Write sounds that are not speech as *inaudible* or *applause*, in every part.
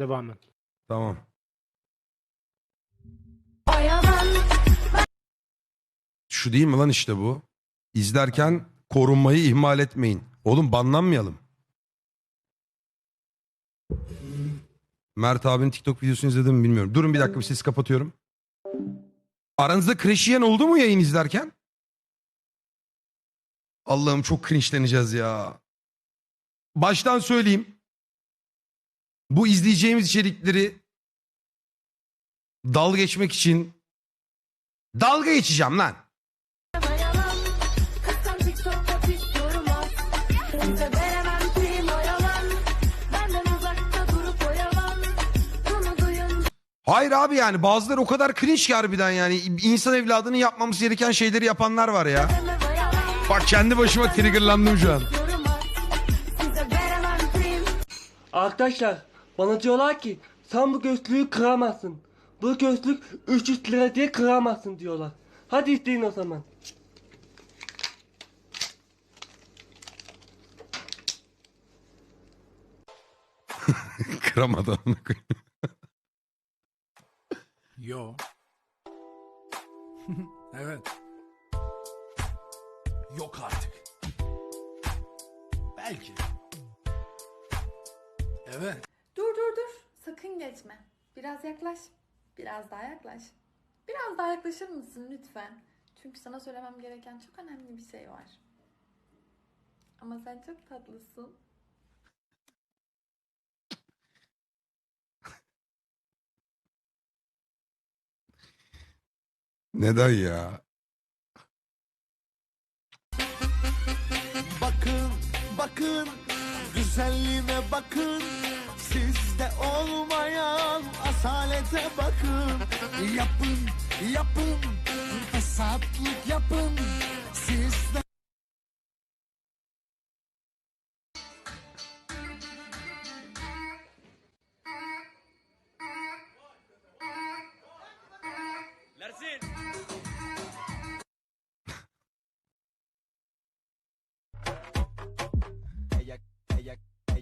Devam et. Tamam. Şu değil mi lan işte bu? İzlerken korunmayı ihmal etmeyin. Oğlum banlanmayalım. Mert abinin TikTok videosunu izledim mi bilmiyorum. Durun bir dakika bir sesi kapatıyorum. Aranızda crash yiyen oldu mu yayın izlerken? Allah'ım çok cringe'leneceğiz ya. Baştan söyleyeyim bu izleyeceğimiz içerikleri dalga geçmek için dalga geçeceğim lan. Hayır abi yani bazıları o kadar cringe ki harbiden yani insan evladının yapmaması gereken şeyleri yapanlar var ya. Bak kendi başıma triggerlandım şu an. Arkadaşlar bana diyorlar ki sen bu gözlüğü kıramazsın. Bu gözlük 300 lira diye kıramazsın diyorlar. Hadi isteyin o zaman. *laughs* Koyayım. *laughs* Yo. *laughs* evet. Yok artık. Belki. Evet. Sakın geçme. Biraz yaklaş. Biraz daha yaklaş. Biraz daha yaklaşır mısın lütfen? Çünkü sana söylemem gereken çok önemli bir şey var. Ama sen çok tatlısın. Neden ya? Bakın, bakın, güzelliğime bakın. Sizde olmayan asalete bakın. Yapın, yapın, fesatlık yapın.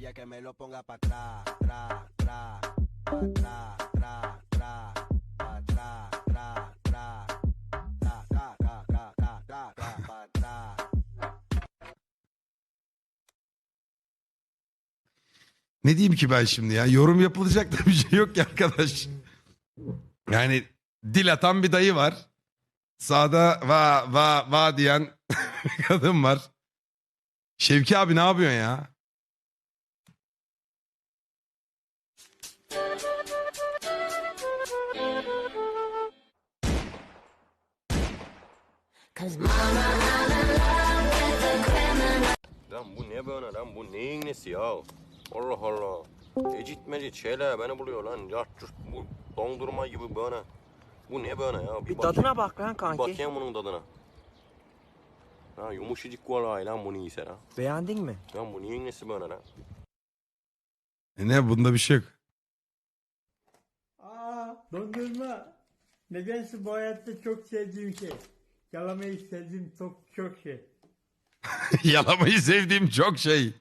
Ella que me lo ponga para atrás, tra, tra, atrás, tra, tra, pa' atrás, tra, tra, tra, tra, tra, tra, tra, tra, tra, pa' atrás. Ne diyeyim ki ben şimdi ya? Yorum yapılacak da bir şey yok ki arkadaş. Yani dil atan bir dayı var. Sağda va va va diyen kadın var. Şevki abi ne yapıyorsun ya? Lan bu ne böyle lan bu neyin nesi ya? Allah Allah. Ecit mecit şeyler beni buluyor lan. Ya cürt, bu dondurma gibi böyle. Bu ne böyle ya? Bir bak- tadına bak lan Bir kanki. bakayım bunun tadına. Ha yumuşacık var lan bunu iyiyse lan. Beğendin mi? Lan bu neyin nesi böyle lan? E ne bunda bir şey yok. Aa, dondurma. Nedense bu hayatta çok sevdiğim şey. Yalamayı sevdiğim çok çok şey. *laughs* Yalamayı sevdiğim çok şey.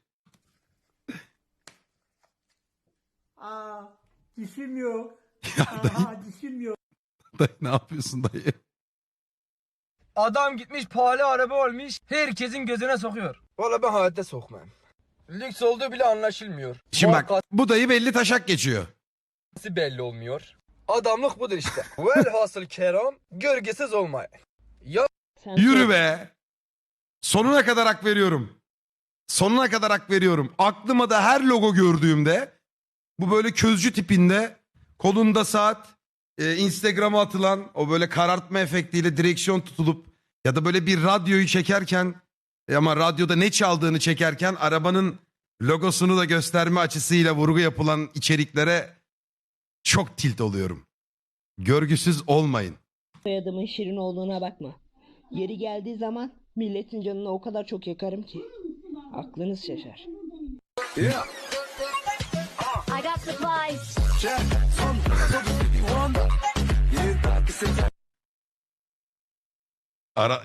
Aa, dişim yok. Ya Aha, dişim yok. *laughs* dayı ne yapıyorsun dayı? Adam gitmiş pahalı araba almış herkesin gözüne sokuyor. Valla ben hayatta sokmam. Lüks olduğu bile anlaşılmıyor. Şimdi bak bu dayı belli taşak geçiyor. Markası belli olmuyor. Adamlık budur işte. *laughs* Velhasıl keram gölgesiz olmay. Yürü be. Sonuna kadar hak veriyorum. Sonuna kadar hak veriyorum. Aklıma da her logo gördüğümde bu böyle közcü tipinde kolunda saat e, Instagram'a atılan o böyle karartma efektiyle direksiyon tutulup ya da böyle bir radyoyu çekerken e, ama radyoda ne çaldığını çekerken arabanın logosunu da gösterme açısıyla vurgu yapılan içeriklere çok tilt oluyorum. Görgüsüz olmayın. Soyadımın şirin olduğuna bakma. Yeri geldiği zaman milletin canını o kadar çok yakarım ki. Aklınız şaşar. I got supplies. Ara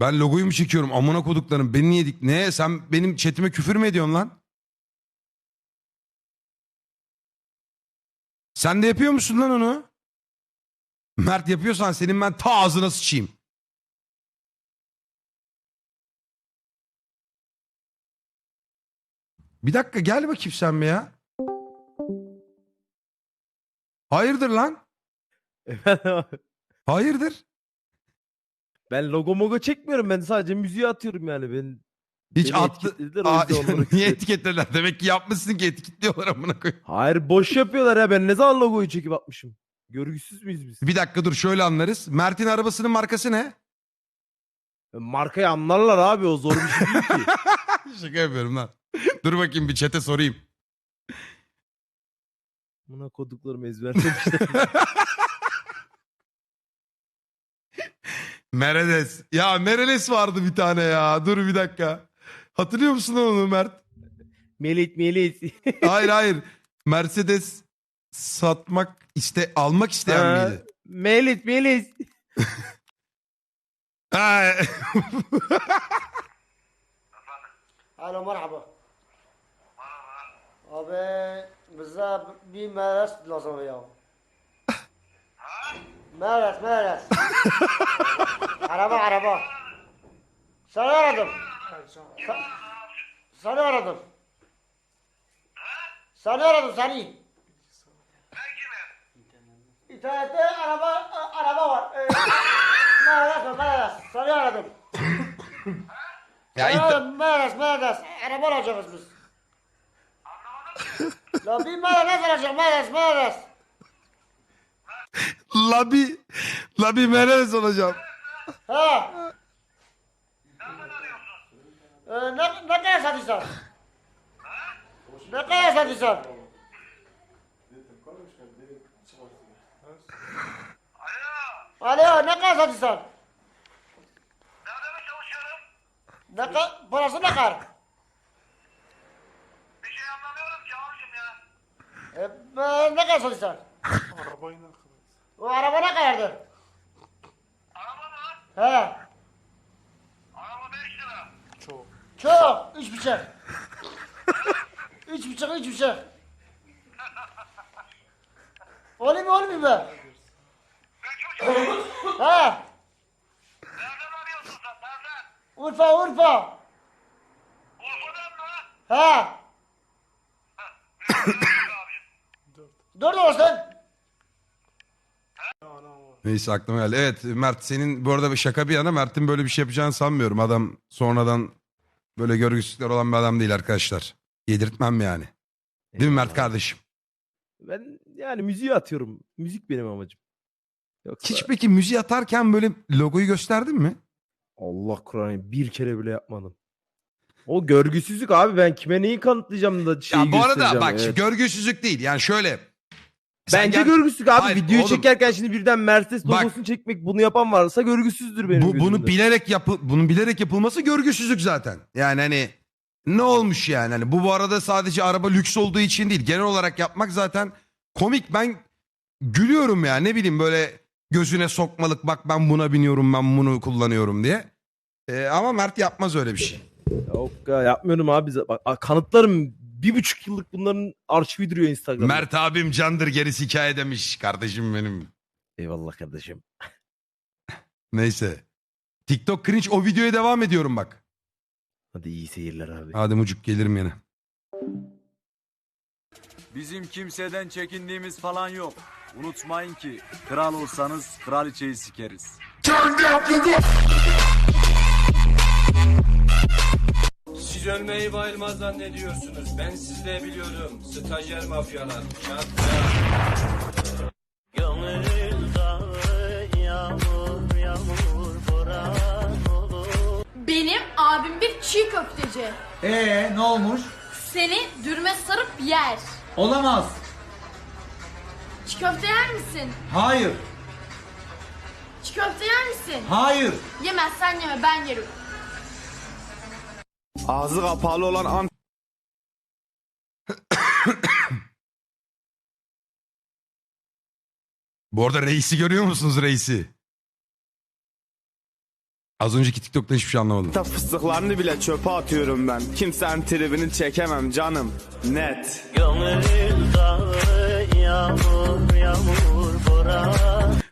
Ben logoyu mu çekiyorum? Amına koduklarım. Beni niye dik? Ne? Sen benim chatime küfür mü ediyorsun lan? Sen de yapıyor musun lan onu? Mert yapıyorsan senin ben ta ağzına sıçayım. Bir dakika gel bakayım sen bir ya. Hayırdır lan? Hayırdır? Ben logo mogo çekmiyorum ben sadece müziği atıyorum yani ben Hiç Beni attı. etiketlediler, o Aa, yüzden onları küfür *laughs* niye ettim. etiketlediler? Demek ki yapmışsın ki etiketliyorlar amına koyayım. Hayır boş yapıyorlar ya ben ne zaman logoyu çekip atmışım. Görgüsüz müyüz biz? Bir dakika dur şöyle anlarız. Mert'in arabasının markası ne? Markayı anlarlar abi o zor bir şey değil ki. *laughs* Şaka yapıyorum lan. dur bakayım bir çete sorayım. Buna koduklarımı ezberlemişler. *laughs* Meredes. Ya Meredes vardı bir tane ya. Dur bir dakika. Hatırlıyor musun lan onu Mert? Melit Melit. *laughs* Hayır hayır. Mercedes satmak iste almak isteyen Ha. miydi? Melit Melit. *laughs* Ha. الو مرحبا abi bize bir meres lazım ya. meres meres. araba araba. Seni aradım. Sa- seni aradım. Seni aradım seni. İnternette araba araba var. Ee, meres meres. Seni aradım. ya Seni inter- aradım meres meres. Araba alacağız biz. La bir meres alacağız meres meres. Labi Labi Meredes olacağım. Ha. Ee, ne, ne kadar satıyorsun? Ne kadar satıyorsun? Alo, ne kadar satıyorsun? Ne kadar, parası ne kadar? Bir şey anlamıyorum ki abicim ya. E, ne kadar satıyorsun? Arabayı ne kadar? O araba ne kadardır? He. Araba 5 lira. Çok. Çok. Üç buçuk. *laughs* üç buçuk, üç buçuk. Olayım mı, olayım mı? He. Nereden arıyorsun sen, nereden? Urfa, Urfa. Urfa'dan mı? He. Dur olsun. Neyse aklıma geldi. Evet Mert senin bu arada şaka bir yana Mert'in böyle bir şey yapacağını sanmıyorum. Adam sonradan böyle görgüsüzlükler olan bir adam değil arkadaşlar. Yedirtmem yani. Değil mi Mert kardeşim? Ben yani müziği atıyorum. Müzik benim amacım. Yoksa Hiç peki müziği atarken böyle logoyu gösterdin mi? Allah Kur'an'ı bir kere bile yapmadım. O görgüsüzlük abi ben kime neyi kanıtlayacağım da şeyi ya bu arada göstereceğim, bak evet. görgüsüzlük değil. Yani şöyle. Sen Bence gel- görgüsüzlük abi. Hayır, Videoyu oğlum. çekerken şimdi birden Mercedes Bak. logosunu çekmek bunu yapan varsa görgüsüzdür benim Bu, bunu gözümde. bilerek yapı bunun bilerek yapılması görgüsüzlük zaten. Yani hani ne olmuş yani? Hani bu bu arada sadece araba lüks olduğu için değil. Genel olarak yapmak zaten komik. Ben gülüyorum ya ne bileyim böyle gözüne sokmalık bak ben buna biniyorum ben bunu kullanıyorum diye. Ee, ama Mert yapmaz öyle bir şey. Yok ya yapmıyorum abi. Bak, a- kanıtlarım bir buçuk yıllık bunların arşivi duruyor Instagram'da. Mert abim candır gerisi hikaye demiş kardeşim benim. Eyvallah kardeşim. Neyse. TikTok cringe o videoya devam ediyorum bak. Hadi iyi seyirler abi. Hadi mucuk gelirim yine. Bizim kimseden çekindiğimiz falan yok. Unutmayın ki kral olsanız kraliçeyi sikeriz. Siz ölmeyi bayılmaz zannediyorsunuz. Ben sizi de biliyorum. Stajyer mafyalar. Benim abim bir çiğ köfteci. Ee ne olmuş? Seni dürme sarıp yer. Olamaz. Çiğ köfte yer misin? Hayır. Çiğ köfte yer misin? Hayır. Yemezsen yeme ben yerim. Ağzı kapalı olan an *coughs* Bu arada reisi görüyor musunuz reisi? Az önceki TikTok'tan hiçbir şey anlamadım. Ta fıstıklarını bile çöpe atıyorum ben. Kimsenin tribini çekemem canım. Net.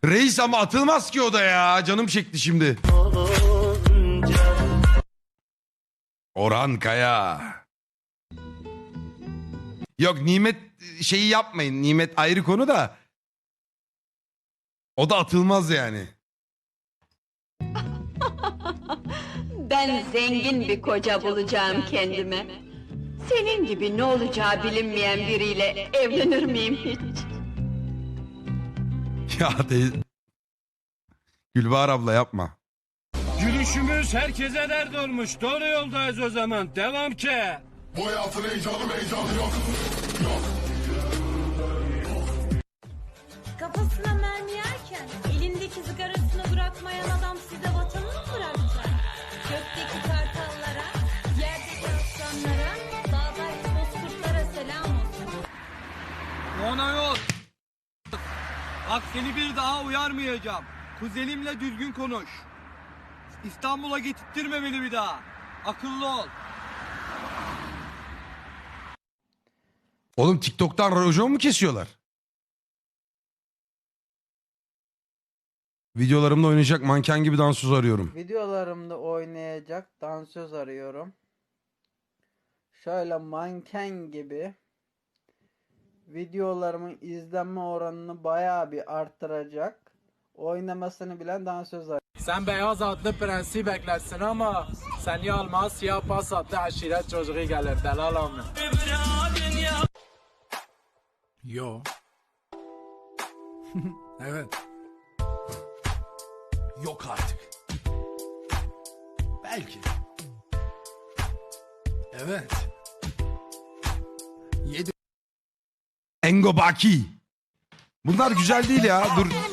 Reis ama atılmaz ki o da ya. Canım çekti şimdi. Orhan Kaya. Yok nimet şeyi yapmayın. Nimet ayrı konu da. O da atılmaz yani. *laughs* Ben zengin bir koca bulacağım kendime. Senin gibi ne olacağı bilinmeyen biriyle evlenir miyim hiç? *laughs* Ya de... Gülbahar abla yapma. Gülüşümüz herkese dert olmuş. Doğru yoldayız o zaman. Devam ki. Bu hayatın heyecanı heyecanı yok. Kafasına mermi yerken elindeki sigarasını bırakmayan adam size vatanını mı bırakacak? Gökteki kartallara, yerdeki aslanlara, dağdaki bozkurtlara selam olsun. Ona yok. Bak seni bir daha uyarmayacağım. Kuzenimle düzgün konuş. İstanbul'a getirttirme beni bir daha. Akıllı ol. Oğlum TikTok'tan rojon mu kesiyorlar? Videolarımda oynayacak manken gibi dansöz arıyorum. Videolarımda oynayacak dansöz arıyorum. Şöyle manken gibi videolarımın izlenme oranını bayağı bir arttıracak. Oynamasını bilen dansöz arıyorum. Sen beyaz atlı prensi beklersin ama seni almaz siyah pas attı aşiret çocuğu gelir delal amına. Yo. *laughs* evet. Yok artık. Belki. Evet. Yedi. Engo Baki. Bunlar güzel değil ya. Dur.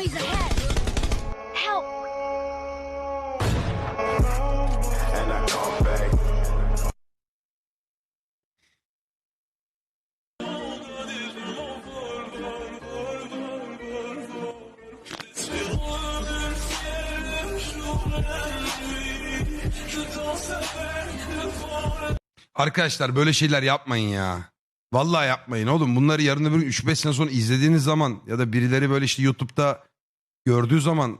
Arkadaşlar böyle şeyler yapmayın ya. Vallahi yapmayın oğlum. Bunları yarın öbür gün 3-5 sene sonra izlediğiniz zaman ya da birileri böyle işte YouTube'da gördüğü zaman